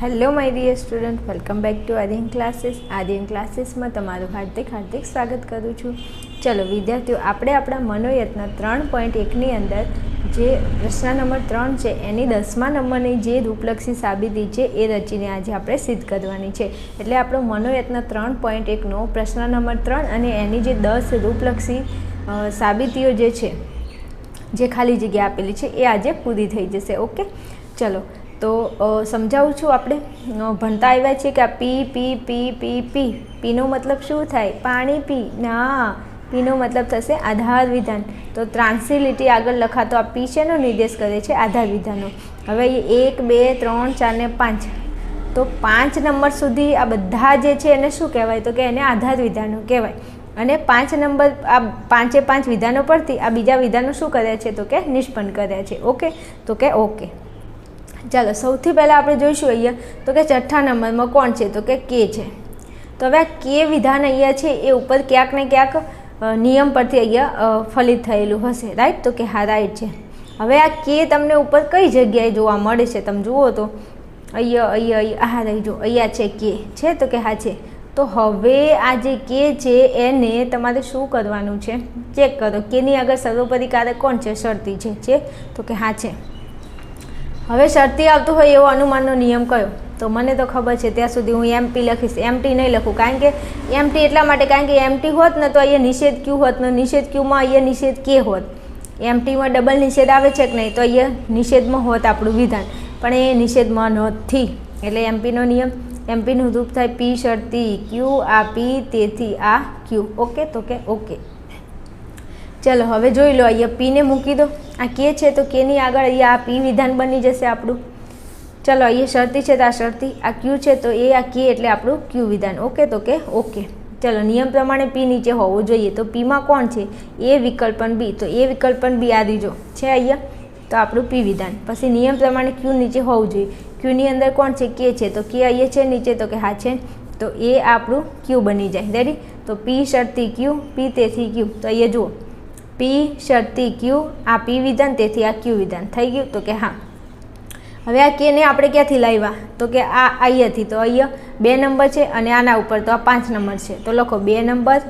Hello my dear student welcome back to Aryan classes Aryan ક્લાસીસમાં તમારું હાર્દિક હાર્દિક સ્વાગત કરું છું. ચલો, વિદ્યાર્થીઓ, આપણે આપણા મનોયત્ન ત્રણ પોઈન્ટ એકની અંદર જે પ્રશ્ન નંબર ત્રણ છે, એની દસમા નંબરની જે રૂપલક્ષી સાબિતી છે, એ રચીને આજે આપણે સિદ્ધ કરવાની છે. એટલે આપણો મનોયત્ન ત્રણ પોઈન્ટ એકનો પ્રશ્ન નંબર ત્રણ અને એની જે દસ રૂપલક્ષી સાબિતીઓ જે છે, જે ખાલી જગ્યા આપેલી છે, એ આજે પૂરી થઈ જશે. ઓકે ચલો તો સમજાવું છું આપણે? ભણતા આવ્યા છીએ કે આ પી પી પી પી પી. પીનો મતલબ શું થાય? પાણી પી. ના, પીનો મતલબ થશે આધાર વિધાન. તો ટ્રાન્સિલિટી આગળ લખાતો આ પી શેનો નિર્દેશ કરે છે? આધાર વિધાનનો. હવે એક, બે, ત્રણ, ચાર ને પાંચ. તો પાંચ નંબર સુધી આ બધા જે છે એને શું કહેવાય? તો કે એને આધાર વિધાનો કહેવાય. અને પાંચ નંબર, આ પાંચે પાંચ વિધાનો પરથી આ બીજા વિધાનો શું કર્યા છે? તો કે નિષ્પન્ન કર્યા છે. ઓકે? તો કે ઓકે. ચાલો, સૌથી પહેલાં આપણે જોઈશું અહીંયા, તો કે છઠ્ઠા નંબરમાં કોણ છે? તો કે કે છે. તો હવે આ કે વિધાન અહીંયા છે, એ ઉપર ક્યાંક ને ક્યાંક નિયમ પરથી અહીંયા ફલિત થયેલું હશે, રાઈટ? તો કે હા, રાઈટ છે. હવે આ કે તમને ઉપર કઈ જગ્યાએ જોવા મળે છે? તમે જુઓ તો, અહીંયા અહીંયા અહીંયા, હા રહી જો અહીંયા છે કે. છે? તો કે હા, છે. તો હવે આ જે કે છે, એને તમારે શું કરવાનું છે? ચેક કરો કેની આગળ સર્વોપરી કારક કોણ છે? શરતી છે. છે? તો કે હા, છે. હવે શરતી આવતું હોય એવો અનુમાનનો નિયમ કયો? તો મને તો ખબર છે, ત્યાં સુધી હું એમપી લખીશ. એમટી નહીં લખું, કારણ કે એમટી એટલા માટે, કારણ કે એમટી હોત ને તો અહીંયા નિષેધ ક્યુ હોત ને નિષેધ ક્યુમાં અહીંયા નિષેધ કે હોત. એમટીમાં ડબલ નિષેધ આવે છે કે નહીં? તો અહીંયા નિષેધમાં હોત આપણું વિધાન. પણ એ નિષેધમાં નથી એટલે એમપીનો નિયમ એમપીનું રૂપ થાય પી શરતી ક્યુ આ પી તેથી આ ક્યુ ઓકે? તો કે ઓકે. ચલો, હવે જોઈ લો, અહીંયા પીને મૂકી દો. આ કે છે તો કેની આગળ અહીંયા આ પી વિધાન બની જશે આપણું. ચલો, અહીંયા શરતી છે તો આ શરતી, આ ક્યુ છે તો એ આ કે એટલે આપણું ક્યુ વિધાન. ઓકે તો કે ઓકે. ચલો, નિયમ પ્રમાણે પી નીચે હોવું જોઈએ. તો પીમાં કોણ છે? એ વિકલ્પન બી. તો એ વિકલ્પન બી આ દીજો. છે અહીંયા? તો આપણું પી વિધાન. પછી નિયમ પ્રમાણે ક્યુ નીચે હોવું જોઈએ. ક્યુની અંદર કોણ છે? કે છે. તો કે અહીંયા છે, નીચે તો કે હા છે. તો એ આપણું ક્યુ બની જાય. રેડી તો પી શરતી ક્યુ, પી તેથી ક્યુ. તો અહીંયા જુઓ. પી શરતી ક્યુ, આ પી વિધાન, તેથી આ ક્યુ વિધાન થઈ ગયું. તો કે હા. હવે આ કેને આપણે ક્યાંથી લાવ્યા? તો કે આ અહીંયાથી. તો અહીંયા બે નંબર છે અને આના ઉપર તો આ પાંચ નંબર છે. તો લખો બે નંબર,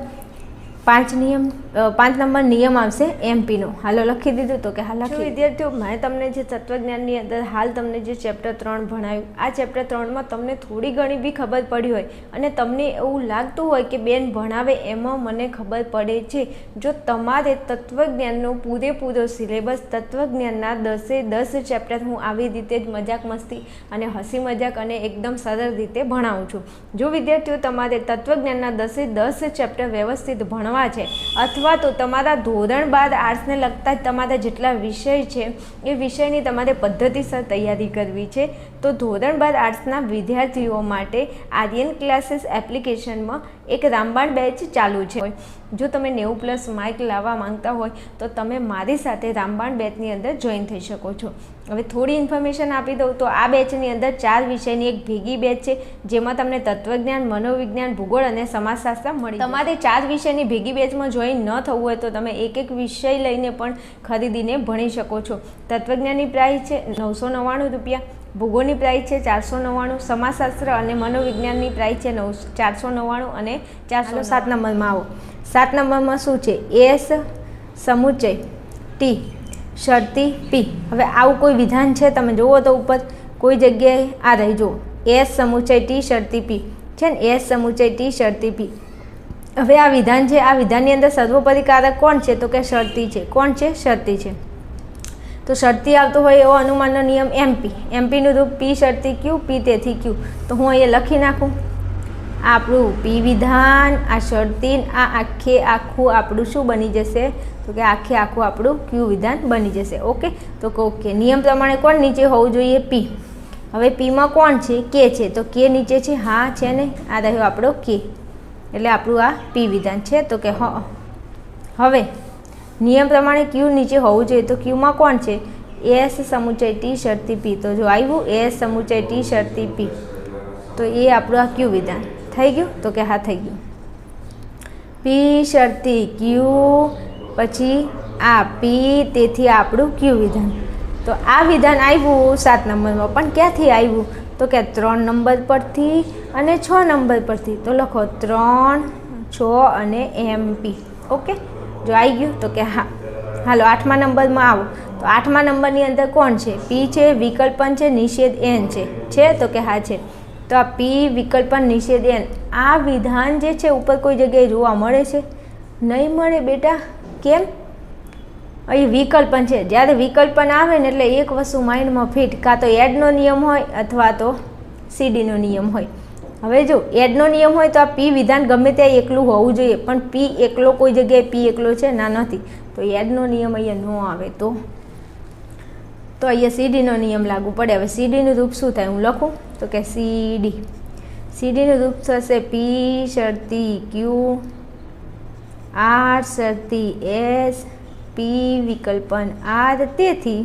પાંચ નિયમ પાંચ નંબર નિયમ આવશે એમપીનો હાલો લખી દીધું તો કે હાલ લખી વિદ્યાર્થીઓ મેં તમને જે તત્વજ્ઞાનની અંદર હાલ તમને જે ચેપ્ટર ત્રણ ભણાવ્યું આ ચેપ્ટર ત્રણમાં તમને થોડી ઘણી બી ખબર પડી હોય અને તમને એવું લાગતું હોય કે બેન ભણાવે એમાં મને ખબર પડે છે. જો તમારે તત્વજ્ઞાનનો પૂરેપૂરો સિલેબસ તત્વજ્ઞાનના દસે દસ ચેપ્ટર હું આવી રીતે જ મજાક મસ્તી અને હસી મજાક અને એકદમ સરળ રીતે ભણાવું છું. જો વિદ્યાર્થીઓ તમારે તત્વજ્ઞાનના દસે દસ ચેપ્ટર વ્યવસ્થિત ભણવા છે અથવા તો તમારા ધોરણ બાર આર્ટ્સને લગતા તમારા જેટલા વિષય છે, એ વિષયની તમારે પદ્ધતિસર તૈયારી કરવી છે. તો ધોરણ બાર આર્ટ્સના વિદ્યાર્થીઓ માટે આર્યન ક્લાસીસ એપ્લિકેશનમાં એક રામબાણ બેચ ચાલુ છે. જો તમે નેવું પ્લસ માર્ક લાવવા માંગતા હોય, તો તમે મારી સાથે રામબાણ બેચની અંદર જોઈન થઈ શકો છો. હવે થોડી ઇન્ફોર્મેશન આપી દઉં તો આ બેચની અંદર ચાર વિષયની એક ભેગી બેચ છે જેમાં તમને તત્વજ્ઞાન મનોવિજ્ઞાન ભૂગોળ અને સમાજશાસ્ત્ર મળી તમારે ચાર વિષયની ભેગી બેચમાં જોઈન ન થવું હોય તો તમે એક એક વિષય લઈને પણ ખરીદીને ભણી શકો છો. તત્વજ્ઞાનની પ્રાઇસ છે નવસો નવ્વાણું રૂપિયા ભૂગોળની પ્રાઇસ છે ચારસો નવ્વાણું સમાજશાસ્ત્ર અને મનોવિજ્ઞાનની પ્રાઇસ છે નવ ચારસો નવ્વાણું અને ચારસો સાત નંબરમાં આવો. સાત નંબરમાં શું છે? એસ સમુચય ટી. શરતી પી. હવે આવું કોઈ વિધાન છે? તમે જુઓ તો ઉપર. કોઈ જગ્યાએ આ રહી જુઓ. એસ સમુચય ટી શરતી પી. છે ને? એસ સમુચય ટી શરતી પી. હવે આ વિધાન છે, આ વિધાનની અંદર સર્વોપરી કારક કોણ છે? તો કે શરતી છે. કોણ છે? શરતી છે. તો શરતી આવતો હોય એવો અનુમાનનો નિયમ એમપી એમપીનું રૂપ પી શરતી ક્યુ? પી તેથી ક્યુ. તો હું અહીંયા લખી નાખું. આપણું પી વિધાન, આ શરતીન, આ આખે આખું આપણું શું બની જશે? તો કે આખે આખું આપણું ક્યુ વિધાન બની જશે. ઓકે? તો ઓકે. નિયમ પ્રમાણે કોણ નીચે હોવું જોઈએ? પી. હવે પીમાં કોણ છે? કે છે. તો કે નીચે છે? હા, છે ને? આ રહ્યો આપણો કે. એટલે આપણું આ પી વિધાન છે. તો કે હવે, નિયમ પ્રમાણે ક્યુ નીચે હોવું જોઈએ? તો ક્યુમાં કોણ છે? એસ સમુચય ટી શરતી પી. તો જો આવ્યું, એસ સમુચય ટી શરતી પી. તો એ આપણું આ ક્યુ વિધાન. થઈ ગયું? તો કે હા, થઈ ગયું. પી શરતી ક્યુ પછી આ પી તેથી આપણું ક્યુ વિધાન. તો આ વિધાન આવ્યું સાત નંબરમાં, પણ ક્યાંથી આવ્યું? તો કે ત્રણ નંબર પરથી અને છ નંબર પરથી. તો લખો ત્રણ, છ અને એમપી ઓકે? જો આવી ગયું, તો કે હા. હાલો, આઠમા નંબરમાં આવો. તો આઠમા નંબરની અંદર કોણ છે? પી છે, વિકલ્પન છે, નિષેધ એન છે. છે? તો કે હા છે. તો આ પી વિકલ્પન નિષેધેન આ વિધાન જે છે, ઉપર કોઈ જગ્યાએ જોવા મળે છે? નહીં મળે બેટા. કેમ? અહીં વિકલ્પન છે. જ્યારે વિકલ્પન આવે ને એટલે એક વસ્તુ માઇન્ડમાં ફિટ, કાં તો એડનો નિયમ હોય અથવા તો સીડીનો નિયમ હોય. હવે જો એડનો નિયમ હોય તો આ પી વિધાન ગમે ત્યાં એકલું હોવું જોઈએ, પણ પી એકલો કોઈ જગ્યાએ પી એકલો છે ના, નથી. તો એડનો નિયમ અહીંયા ન આવે તો. તો અહીંયા સીડીનો નિયમ લાગુ પડે. હવે સીડીનું રૂપ શું થાય? હું લખું. તો કે સીડી સીડીનું રૂપ થશે પી શરતી ક્યુ આર શરતી એસ પી વિકલ્પન આર તેથી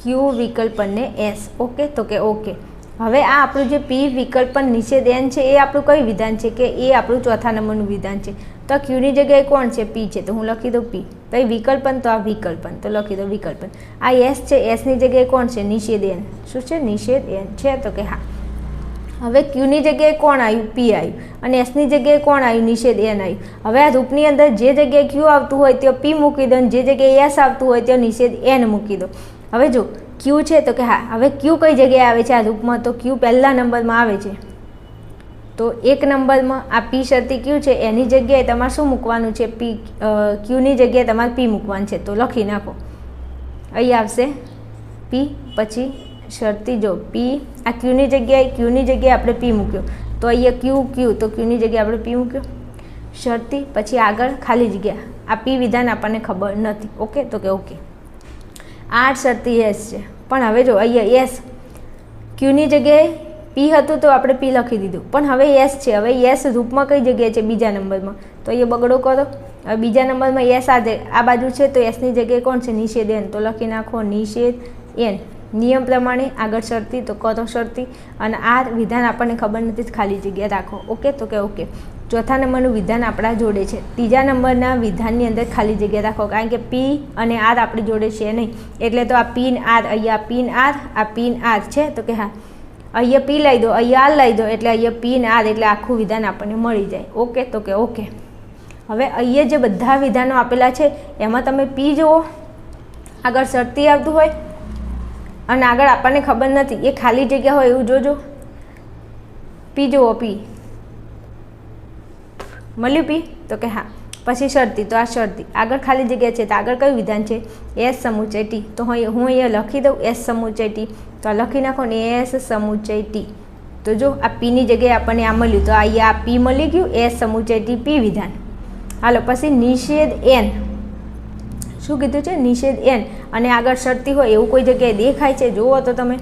ક્યુ વિકલ્પનને એસ ઓકે તો કે ઓકે હવે આ આપણું જે પી વિકલ્પન નિષેધ એન છે, એ આપણું કયું વિધાન છે કે એ આપણું ચોથા નંબરનું વિધાન છે? તો ક્યુની જગ્યાએ કોણ છે? પી છે. તો હું લખી દઉં પી. તો વિકલ્પન, તો આ વિકલ્પન. તો લખી દો વિકલ્પન. આ એસ છે એસની જગ્યાએ કોણ છે? નિષેધ એન શું છે? નિષેધ એન છે તો કે હા. હવે ક્યુની જગ્યાએ કોણ આવ્યું પી આવ્યું અને એસની જગ્યાએ કોણ આવ્યું નિષેધ એન આવ્યું હવે આ રૂપની અંદર જે જગ્યાએ ક્યુ આવતું હોય, ત્યાં પી મૂકી દો અને જે જગ્યાએ એસ આવતું હોય, ત્યાં નિષેધ એન મૂકી દો હવે જો ક્યુ છે તો કે હા, હવે ક્યુ કઈ જગ્યાએ આવે છે આ રૂપમાં તો ક્યુ પહેલા નંબરમાં આવે છે. તો એક નંબરમાં આ પી શરતી ક્યુ છે, એની જગ્યાએ તમારે શું મૂકવાનું છે? પી ક્યુની જગ્યાએ તમારે પી મૂકવાનું છે. તો લખી નાખો. અહીં આવશે પી પછી શરતી જો પી આ ક્યુની જગ્યાએ ક્યુની જગ્યાએ આપણે પી મૂક્યો. તો અહીંયા ક્યુ ક્યુ તો ક્યુની જગ્યાએ આપણે પી મૂક્યો. શરતી, પછી આગળ ખાલી જગ્યા. આ પી વિધાન આપણને ખબર નથી. ઓકે તો કે ઓકે આઠ શરતી એસ છે. પણ હવે જો અહીંયા એસ, ક્યુની જગ્યાએ પી હતું તો આપણે પી લખી દીધું. પણ હવે એસ છે. હવે એસ રૂપમાં કઈ જગ્યાએ છે? બીજા નંબરમાં. તો અહીંયા બગડો કરો. હવે બીજા નંબરમાં એસ આ આ બાજુ છે તો એસની જગ્યાએ કોણ છે? નિષેધ એન. તો લખી નાખો નિષેધ એન. નિયમ પ્રમાણે આગળ શરતી તો કરો શરતી. અને આ વિધાન આપણને ખબર નથી, ખાલી જગ્યા રાખો. ઓકે? તો કે ઓકે. ચોથા નંબરનું વિધાન આપણા જોડે છે. ત્રીજા નંબરના વિધાનની અંદર ખાલી જગ્યા રાખો, કારણ કે પી અને આર આપણી જોડે છે નહીં. એટલે તો આ પીન આર, અહીંયા પીન આર, આ પીન આર છે. તો કે હા, અહીંયા પી લઈ દો, અહીંયા આર લઈ દો, એટલે અહીંયા પીન આર, એટલે આખું વિધાન આપણને મળી જાય. ઓકે, તો કે ઓકે. હવે અહીંયા જે બધા વિધાનો આપેલા છે, એમાં તમે પી જુઓ. આગળ શરતી આવતું હોય. અને આગળ આપણને ખબર નથી. એ ખાલી જગ્યા હોય એવું જોજો. પી જુઓ, પી. મળ્યું પી? તો કે હા. પછી શરતી, તો આ શરતી. આગળ ખાલી જગ્યા છે, તો આગળ કયું વિધાન છે? એસ સમુચય ટી તો હું અહીંયા લખી દઉં એસ સમુચય ટી તો આ લખી નાખો ને એસ સમુચય ટી તો જો આ પીની જગ્યાએ આપણને આ મળ્યું, તો અહીંયા આ પી મળી ગયું, એસ સમુચય ટી પી વિધાન. હાલો, પછી નિષેધ એન. શું કીધું છે? નિષેધ એન. અને આગળ શરતી હોય એવું કોઈ જગ્યાએ દેખાય છે? જુઓ તો તમે.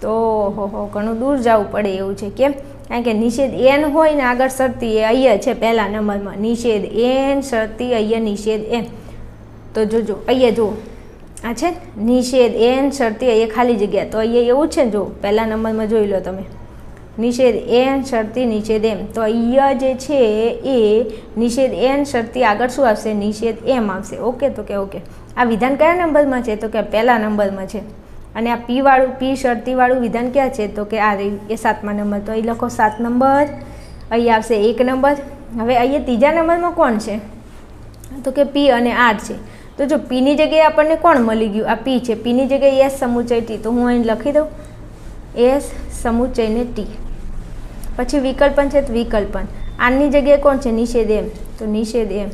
તો, હો હો, ઘણું દૂર જવું પડે એવું છે. કેમ? કારણ કે નિષેધ એન હોય ને આગળ શરતી એ અહીંયા છે પહેલા નંબરમાં. નિષેધ એન શરતી અહીંયા નિષેધ એન તો જોજો અહીંયા જુઓ. આ છે નિષેધ એન શરતી અહીંયા ખાલી જગ્યા. તો અહીંયા એવું છે ને જો પહેલા નંબરમાં જોઈ લો તમે. નિષેધ એન શરતી નિષેધ એમ. તો અહીંયા જે છે એ નિષેધ એન શરતી આગળ શું આવશે? નિષેધ એમ આવશે. ઓકે? તો કે ઓકે. આ વિધાન કયા નંબરમાં છે? તો કે પહેલા નંબરમાં છે. અને આ પી વાળું, પી શરતીવાળું વિધાન ક્યાં છે? તો કે આ એ સાતમા નંબર. તો અહીં લખો સાત નંબર. અહીં આવશે એક નંબર. હવે અહીંયા ત્રીજા નંબરમાં કોણ છે? તો કે પી અને આર છે. તો જો પીની જગ્યાએ આપણને કોણ મળી ગયું? આ પી છે. પીની જગ્યાએ એસ સમુચય ટી. તો હું અહીં લખી દઉં. એસ સમુચયને ટી. પછી વિકલ્પન છે તો વિકલ્પન. આરની જગ્યાએ કોણ છે? નિષેધ એમ. તો નિષેધ એમ.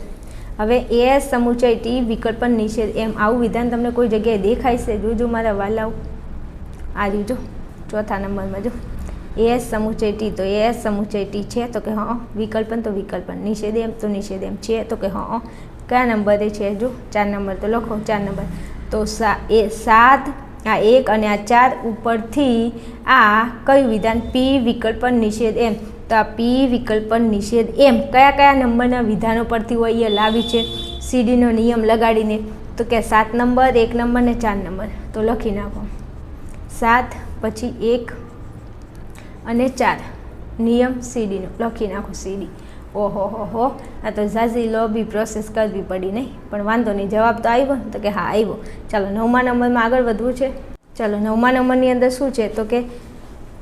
હવે એસ સમુચય ટી વિકલ્પન નિષેધ એમ આવું વિધાન તમને કોઈ જગ્યાએ દેખાય છે? જોજો મારા વાલાઓ. આ જોજો ચોથા નંબરમાં જો. એસ સમુચય ટી તો એસ સમુચય ટી છે, તો કે હા વિકલ્પન તો વિકલ્પન નિષેધ એમ, તો નિષેધ એમ. છે, તો કે હા કયા નંબરે છે જો? ચાર નંબર તો લખો, ચાર નંબર. તો સા, એ સાત, આ એક અને આ ચાર ઉપરથી આ કયું વિધાન? પી વિકલ્પન નિષેધ એમ. તો આ પી વિકલ્પન નિષેધ. એમ કયા કયા નંબરના વિધાનો પરથી હોય એ લાવી છે? સીડીનો નિયમ લગાડીને. તો કે સાત નંબર, એક નંબર ને ચાર નંબર. તો લખી નાખો. સાત, પછી એક અને ચાર. નિયમ સીડીનો. લખી નાખો સીડી. ઓહો, હો હો. આ તો ઝાઝી લોબી પ્રોસેસ કરવી પડી નહીં. પણ વાંધો નહીં, જવાબ તો આવ્યો ને. તો કે હા, આવ્યો. ચાલો, નવમા નંબરમાં આગળ વધવું છે. ચાલો, નવમા નંબરની અંદર શું છે? તો કે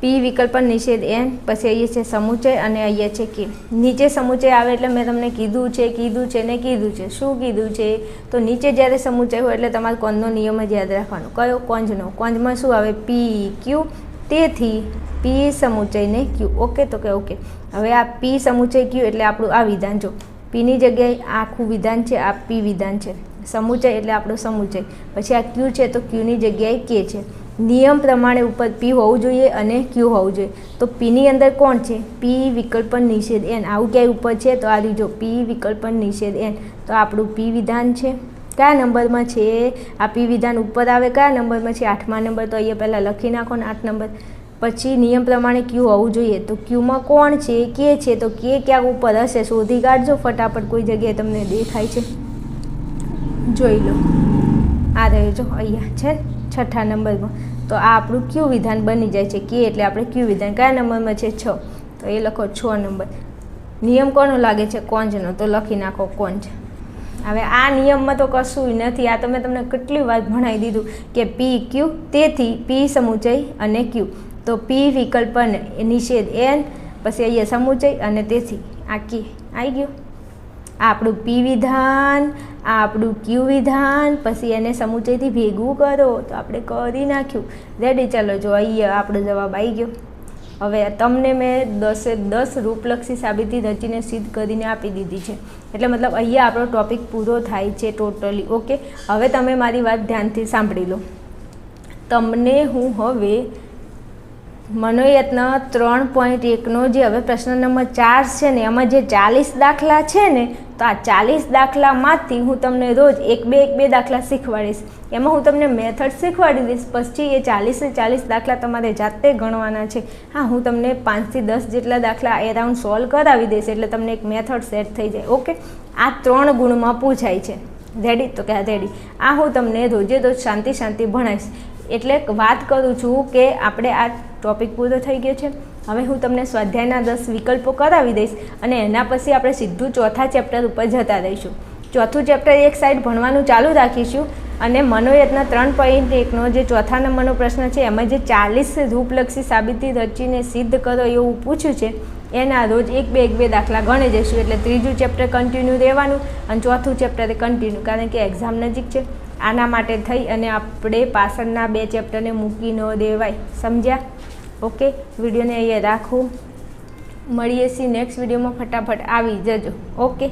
પી વિકલ્પ નિષેધ એન પછી અહીંયા છે સમુચય અને અહીંયા છે કે. નીચે સમુચય આવે એટલે મેં તમને કીધું છે કીધું છે ને કીધું છે. શું કીધું છે? તો નીચે જ્યારે સમુચય હોય એટલે તમારે કોંજનો નિયમ જ યાદ રાખવાનો. કયો? કોંજનો. કોંજમાં શું આવે? P, Q. તેથી પી સમુચય ને ક્યુ. ઓકે તો કે ઓકે હવે આ પી સમુચય ક્યુ એટલે આપણું આ વિધાન. જો પીની જગ્યાએ આખું વિધાન છે, આ પી વિધાન છે. સમુચય એટલે આપણો સમુચય પછી આ ક્યુ છે તો ક્યુની જગ્યાએ કે છે. નિયમ પ્રમાણે ઉપર પી હોવું જોઈએ અને ક્યુ હોવું જોઈએ. તો પીની અંદર કોણ છે? પી વિકલ્પ નિષેધ એન આવું ક્યાંય ઉપર છે? તો આ જો પી વિકલ્પ નિષેધ એન તો આપણું પી વિધાન છે. કયા નંબરમાં છે? આ પી વિધાન ઉપર આવે. કયા નંબરમાં છે? આઠમા નંબર. તો અહીંયા પહેલાં લખી નાખો ને આઠ નંબર. પછી નિયમ પ્રમાણે ક્યુ હોવું જોઈએ. તો ક્યુમાં કોણ છે? કે છે? તો કે ક્યાંક ઉપર હશે? શોધી કાઢજો. ફટાફટ કોઈ જગ્યાએ તમને દેખાય છે. જોઈ લો. આ રહ્યો જો. અહીંયા છે. છઠ્ઠા નંબરમાં. તો આ આપણું ક્યુ વિધાન બની જાય છે. કે એટલે આપણે ક્યુ વિધાન કયા નંબરમાં છે? છ. તો એ લખો છ નંબર. નિયમ કોનો લાગે છે? કોંજનો તો લખી નાખો કોંજ હવે આ નિયમમાં તો કશું નથી. આ તો મેં તમને કેટલી વાર ભણાવી દીધું કે પી ક્યુ તેથી પી સમુચય અને ક્યુ તો પી વિકલ્પ નિષેધ એન પછી અહીંયા સમુચય અને તેથી. આ કે આવી ગયું? આપણું પી વિધાન, આપણું ક્યુ વિધાન, પછી એને સમુચયથી ભેગું કરો. તો આપણે કરી નાખ્યું. રેડી ચાલો, જો અહીંયા આપણો જવાબ આવી ગયો. હવે તમને મેં દસે દસ રૂપલક્ષી સાબિતી રચીને સિદ્ધ કરીને આપી દીધી છે. એટલે મતલબ અહીંયા આપણો ટોપિક પૂરો થાય છે ટોટલી ઓકે હવે તમે મારી વાત ધ્યાનથી સાંભળી લો. તમને હું હવે મનોયત્ન ત્રણ પોઈન્ટ એકનો જે હવે પ્રશ્ન નંબર ચાર છે ને, એમાં જે ચાલીસ દાખલા છે ને, તો આ ચાલીસ દાખલામાંથી હું તમને રોજ એક બે એક બે દાખલા શીખવાડીશ. એમાં હું તમને મેથડ શીખવાડી દઈશ, પછી એ ચાલીસે ચાલીસ દાખલા તમારે જાતે ગણવાના છે. હા, હું તમને પાંચથી દસ જેટલા દાખલા એરાઉન્ડ સોલ્વ કરાવી દઈશ, એટલે તમને એક મેથડ સેટ થઈ જાય. ઓકે આ ત્રણ ગુણમાં પૂછાય છે. રેડી તો કે રેડી આ હું તમને રોજે રોજ શાંતિ શાંતિ ભણાવીશ. એટલે વાત કરું છું કે આપણે આ ટોપિક પૂરો થઈ ગયો છે. હવે હું તમને સ્વાધ્યાયના દસ વિકલ્પો કરાવી દઈશ અને એના પછી આપણે સીધું ચોથા ચેપ્ટર ઉપર જતા રહીશું. ચોથું ચેપ્ટર એક સાઈડ ભણવાનું ચાલુ રાખીશું અને મનોયત્ન ત્રણ પોઈન્ટ એકનો જે ચોથા નંબરનો પ્રશ્ન છે, એમાં જે ચાલીસ રૂપલક્ષી સાબિતી રચીને સિદ્ધ કરો એવું પૂછ્યું છે, એના રોજ એક બે એક બે દાખલા ગણી જઈશું. એટલે ત્રીજું ચેપ્ટર કન્ટિન્યુ રહેવાનું અને ચોથું ચેપ્ટર કન્ટિન્યુ કારણ કે એક્ઝામ નજીક છે. આના માટે થઈ અને આપણે પાછળના બે ચેપ્ટરને મૂકી ન દેવાય. સમજ્યા? ઓકે, વિડીયોને અહીંયા રાખું. મળીએ છીએ નેક્સ્ટ વિડીયોમાં ફટાફટ. આવી, જજો. ઓકે?